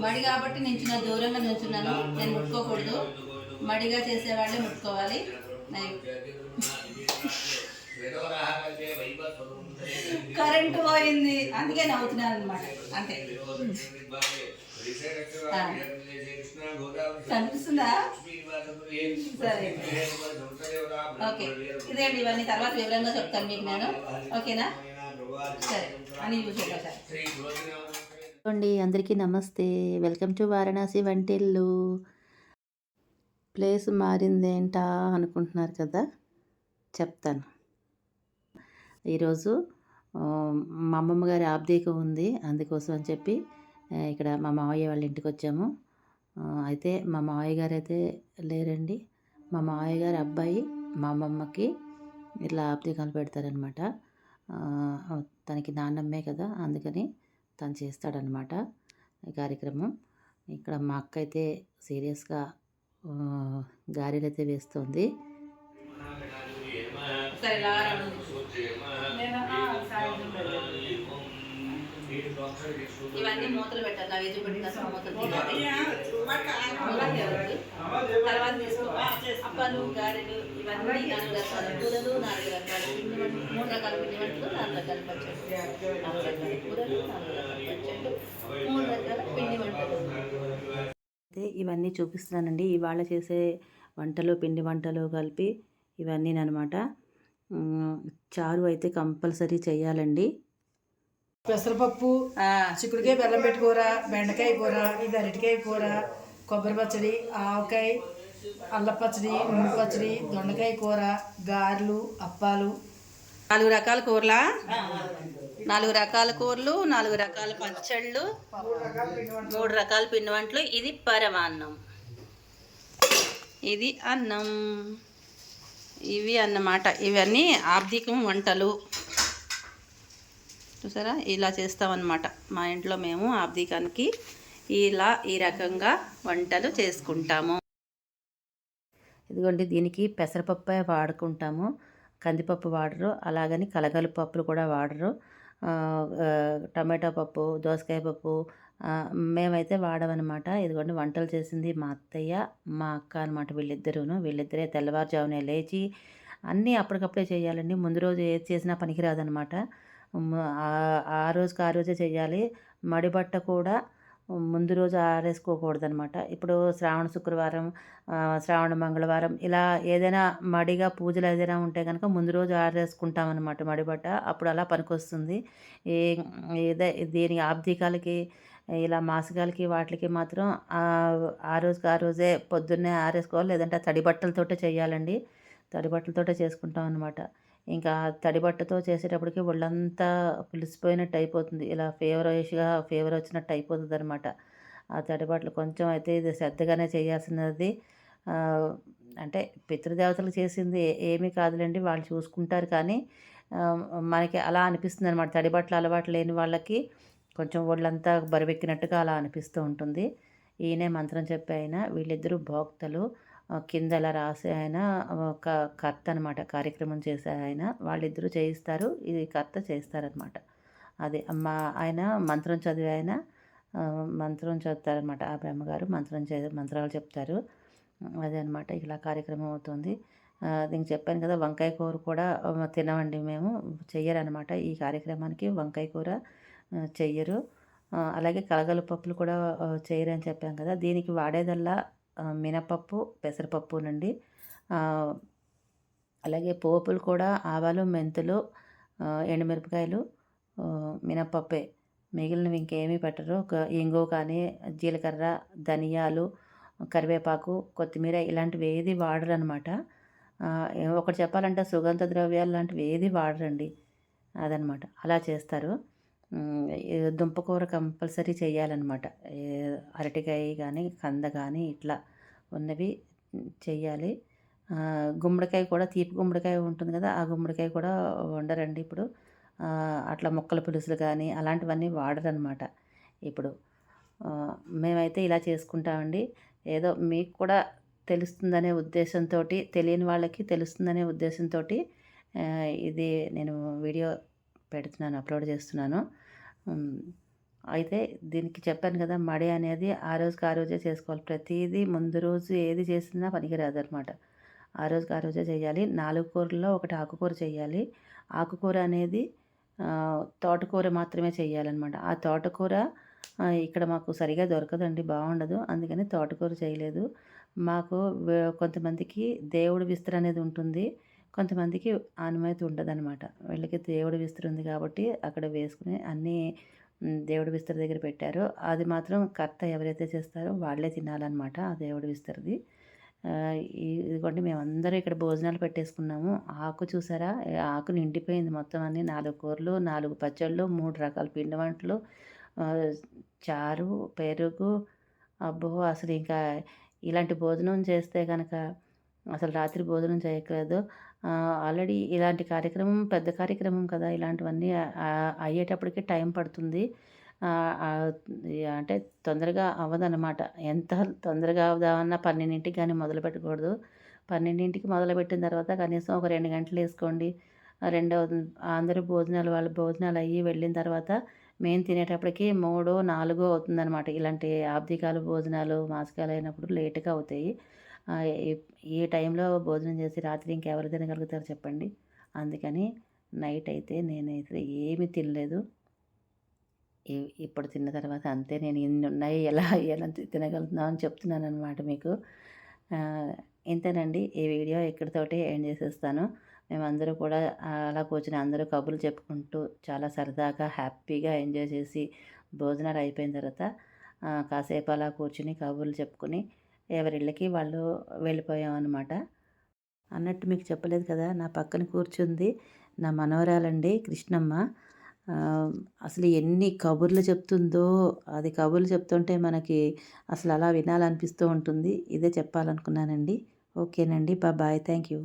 మడి కాబట్టి నించున్న దూరంగా నించున్నాను నేను ముట్టుకోకూడదు. మడిగా చేసేవాళ్ళే ముట్టుకోవాలి. కరెంటు పోయింది. అందుకే నవ్వుతున్నాను అనమాట అంతే. కనిపిస్తుందా? సరే. ఓకే. ఇదేంటి? ఇవన్నీ తర్వాత వివరంగా చెప్తాను మీకు నేను. ఓకేనా? సరే. అని చూసేద్దాం సార్ అండి అందరికీ నమస్తే. వెల్కమ్ టు వారణాసి వంటిల్లు. ప్లేస్ మారిందేంటా అనుకుంటున్నారు కదా? చెప్తాను. ఈరోజు మా అమ్మమ్మ గారి ఆబ్దీక ఉంది. అందుకోసం అని చెప్పి ఇక్కడ మా మావయ్య వాళ్ళ ఇంటికి వచ్చాము. అయితే మా మావయ్య గారు అయితే లేరండి. మా మావయ్య గారి అబ్బాయి మా అమ్మమ్మకి ఇట్లా ఆబ్దీకాలు పెడతారనమాట తనకి నాన్నమ్మే కదా అందుకని తను చేస్తాడనమాట ఈ కార్యక్రమం ఇక్కడ మా అక్క అయితే సీరియస్గా గారెలు అయితే వేస్తుంది. ఇవన్నీ మూతలు పెట్టాలి నా వెజ్ పెట్టిన అసలు మూతలు తీయాలి అలాగే అవుతుంది. తర్వాత తీసుకో అప్పాలు గారెలు ఇవన్నీ నాలుగు రకాల కూరలు నాలుగు రకాల పిండి వంటలు మూడు రకాల పిండి వంటలు నాలుగు రకాల పచ్చళ్ళు. నాలుగు రకాల కూరలు నాలుగు రకాల పచ్చళ్ళు మూడు రకాల పిండి వంటలు. అయితే ఇవన్నీ చూపిస్తున్నానండి. ఇవాళ చేసే వంటలు పిండి వంటలు కలిపి ఇవన్నీ అనమాట చారు అయితే కంపల్సరీ చేయాలండి పెసరపప్పు చిక్కుడుకాయ బెల్లం పెట్టి కూర బెండకాయ కూర ఇది అరటికాయ కూర కొబ్బరి పచ్చడి ఆవకాయ అల్ల పచ్చడి పచ్చడి దొండకాయ కూర గారెలు అప్పాలు. నాలుగు రకాల కూరలా? నాలుగు రకాల కూరలు నాలుగు రకాల పచ్చళ్ళు మూడు రకాల పిండి వంటలు. ఇది పరమాన్నం. ఇది అన్నం. ఇవి అన్నమాట. ఇవన్నీ ఆర్థికం వంటలు. చూసారా? ఇలా చేస్తామన్నమాట. మా ఇంట్లో మేము ఆబ్దికానికి ఇలా ఈ రకంగా వంటలు చేసుకుంటాము. ఇదిగోండి దీనికి పెసరపప్పే వాడుకుంటాము. కందిపప్పు వాడరు అలాగని కలగలు పప్పులు కూడా వాడరు. టమాటా పప్పు దోసకాయ పప్పు మేమైతే వాడమనమాట ఇదిగోండి వంటలు చేసింది మా అత్తయ్య మా అక్క అనమాట వీళ్ళిద్దరూను. వీళ్ళిద్దరే తెల్లవారుజామునే లేచి అన్నీ అప్పటికప్పుడే చేయాలండి. ముందు రోజు ఏది చేసినా పనికిరాదనమాట ఆ- ఆ రోజుకి ఆ రోజే చేయాలి. మడి బట్ట కూడా ముందు రోజు ఆరేసుకోకూడదు అనమాట ఇప్పుడు శ్రావణ శుక్రవారం శ్రావణ మంగళవారం ఇలా ఏదైనా మడిగా పూజలు ఏదైనా ఉంటే కనుక ముందు రోజు ఆరేసుకుంటాం అనమాట మడి బట్ట అప్పుడు అలా పనికొస్తుంది. ఏ ఏదే దీని ఆబ్దికాలకి ఇలా మాసికాలకి వాటికి మాత్రం ఆ ఆ రోజుకి ఆ రోజే పొద్దున్నే ఆరేసుకోవాలి. లేదంటే తడి బట్టలతోటే చేయాలండి. తడి బట్టలతోటే చేసుకుంటాం అనమాట ఇంకా తడి బట్టతో చేసేటప్పటికి ఒళ్ళంతా పులిసిపోయినట్టు అయిపోతుంది. ఇలా ఫీవరిష్గా ఫీవర్ వచ్చినట్టు అయిపోతుంది అనమాట ఆ తడి బట్టలు కొంచెం అయితే ఇది శ్రద్ధగానే చేయాల్సినది. అంటే పితృదేవతలు చేసింది ఏమీ కాదులేండి వాళ్ళు చూసుకుంటారు కానీ మనకి అలా అనిపిస్తుంది అనమాట తడి బట్టలు అలవాటు లేని వాళ్ళకి కొంచెం ఒళ్ళంతా బరువెక్కినట్టుగా అలా అనిపిస్తూ ఉంటుంది. ఈయనే మంత్రం చెప్పి అయినా వీళ్ళిద్దరూ భోక్తలు. కింద అలా రాసే ఆయన ఒక కర్త అనమాట కార్యక్రమం చేసే ఆయన. వాళ్ళిద్దరూ చేయిస్తారు. ఇది కర్త చేస్తారనమాట అది మా ఆయన మంత్రం చదివే ఆయన మంత్రం చదువుతారనమాట ఆ బ్రహ్మగారు మంత్రం చే మంత్రాలు చెప్తారు. అదే అనమాట ఇలా కార్యక్రమం అవుతుంది. దీనికి చెప్పాను కదా వంకాయ కూర కూడా తినవండి మేము. చెయ్యరనమాట ఈ కార్యక్రమానికి వంకాయ కూర చెయ్యరు. అలాగే కలగల పప్పులు కూడా చేయరని చెప్పాం కదా. దీనికి వాడేదల్లా మినపప్పు పెసరపప్పునండి నుండి అలాగే పోపులు కూడా ఆవాలు మెంతులు ఎండుమిరపకాయలు మినపప్పే మిగిలినవి ఇంకేమీ పెట్టరు. ఒక ఇంగు కానీ జీలకర్ర ధనియాలు కరివేపాకు కొత్తిమీర ఇలాంటివి ఏది వాడరు అనమాట ఒకటి చెప్పాలంటే సుగంధ ద్రవ్యాలు లాంటివి ఏది వాడరండి. అదనమాట. అలా చేస్తారు. దుంపకూర కంపల్సరీ చేయాలన్నమాట అరటికాయ కానీ కంద కానీ ఇట్లా ఉన్నవి చేయాలి గుమ్మడికాయ కూడా తీపి గుమ్మడికాయ ఉంటుంది కదా ఆ గుమ్మడికాయ కూడా వండరండి ఇప్పుడు. అట్లా ముక్కల పులుసులు కానీ అలాంటివన్నీ వాడరనమాట ఇప్పుడు. మేమైతే ఇలా చేసుకుంటామండి. ఏదో మీకు కూడా తెలుస్తుందనే ఉద్దేశంతో తెలియని వాళ్ళకి తెలుస్తుందనే ఉద్దేశంతో ఇది నేను వీడియో పెడుతున్నాను అప్లోడ్ చేస్తున్నాను. అయితే దీనికి చెప్పాను కదా మడి అనేది ఆ రోజుకి ఆ రోజే చేసుకోవాలి. ప్రతిదీ ముందు రోజు ఏది చేసినా పనికిరాదు అనమాట ఆ రోజుకి ఆ రోజే చేయాలి. నాలుగు కూరల్లో ఒకటి ఆకుకూర చేయాలి. ఆకుకూర అనేది తోటకూర మాత్రమే చేయాలన్నమాట. ఆ తోటకూర ఇక్కడ మాకు సరిగా దొరకదండి బాగుండదు. అందుకని తోటకూర చేయలేదు. మాకు కొంతమందికి దేవుడి విస్తర అనేది ఉంటుంది. కొంతమందికి అనుమతి ఉండదు అనమాట వీళ్ళకి దేవుడి విస్తర ఉంది కాబట్టి అక్కడ వేసుకుని అన్నీ దేవుడు దేవుడి దగ్గర పెట్టారు. అది మాత్రం కర్త ఎవరైతే చేస్తారో వాళ్ళే తినాలన్నమాట ఆ దేవుడి విస్తరిది ఇదిగోండి మేమందరం ఇక్కడ భోజనాలు పెట్టేసుకున్నాము. ఆకు చూసారా? ఆకు నిండిపోయింది మొత్తం అన్ని. నాలుగు కూరలు నాలుగు పచ్చళ్ళు మూడు రకాల పిండి వంటలు చారు పెరుగు. అబ్బో అసలు ఇంకా ఇలాంటి భోజనం చేస్తే కనుక అసలు రాత్రి భోజనం చేయట్లేదు. ఆల్రెడీ ఇలాంటి కార్యక్రమం పెద్ద కార్యక్రమం కదా! ఇలాంటివన్నీ అయ్యేటప్పటికి టైం పడుతుంది. అంటే తొందరగా అవ్వదన్నమాట. ఎంత తొందరగా అవుదామన్నా పన్నెండింటికి కానీ మొదలు పెట్టకూడదు. పన్నెండింటికి మొదలుపెట్టిన తర్వాత కనీసం ఒక రెండు గంటలు వేసుకోండి. రెండో అందరూ భోజనాలు వాళ్ళ భోజనాలు అయ్యి వెళ్ళిన తర్వాత మేము తినేటప్పటికి మూడో నాలుగో అవుతుందన్నమాట. ఇలాంటి ఆబ్దికాలు భోజనాలు మాసకాలు అయినప్పుడు లేటుగా అవుతాయి. ఏ ఈ- టైంలో భోజనం చేసి రాత్రి ఇంకెవరు తినగలుగుతారు చెప్పండి. అందుకని నైట్ అయితే నేనైతే ఏమీ తినలేదు. ఇప్పుడు తిన్న తర్వాత అంతే నేను ఇన్ని ఉన్నాయి ఎలా ఎలా తినగలుగుతున్నావు అని చెప్తున్నాను అనమాట మీకు ఇంతేనండి ఈ వీడియో ఇక్కడితోటి ఎండ్ చేసేస్తాను. మేమందరూ కూడా అలా కూర్చుని అందరూ కబుర్లు చెప్పుకుంటూ చాలా సరదాగా హ్యాపీగా ఎంజాయ్ చేసి భోజనాలు అయిపోయిన తర్వాత కాసేపు అలా కూర్చుని కబుర్లు చెప్పుకుని ఎవరిళ్ళకి వాళ్ళు వెళ్ళిపోయాం అనమాట అన్నట్టు మీకు చెప్పలేదు కదా నా పక్కన కూర్చుంది నా మనవరాలండి కృష్ణమ్మ. అసలు ఎన్ని కబుర్లు చెప్తుందో అది కబుర్లు చెప్తుంటే మనకి అసలు అలా వినాలనిపిస్తూ ఉంటుంది. ఇదే చెప్పాలనుకున్నానండి. ఓకేనండి బాయ్ థ్యాంక్ యూ.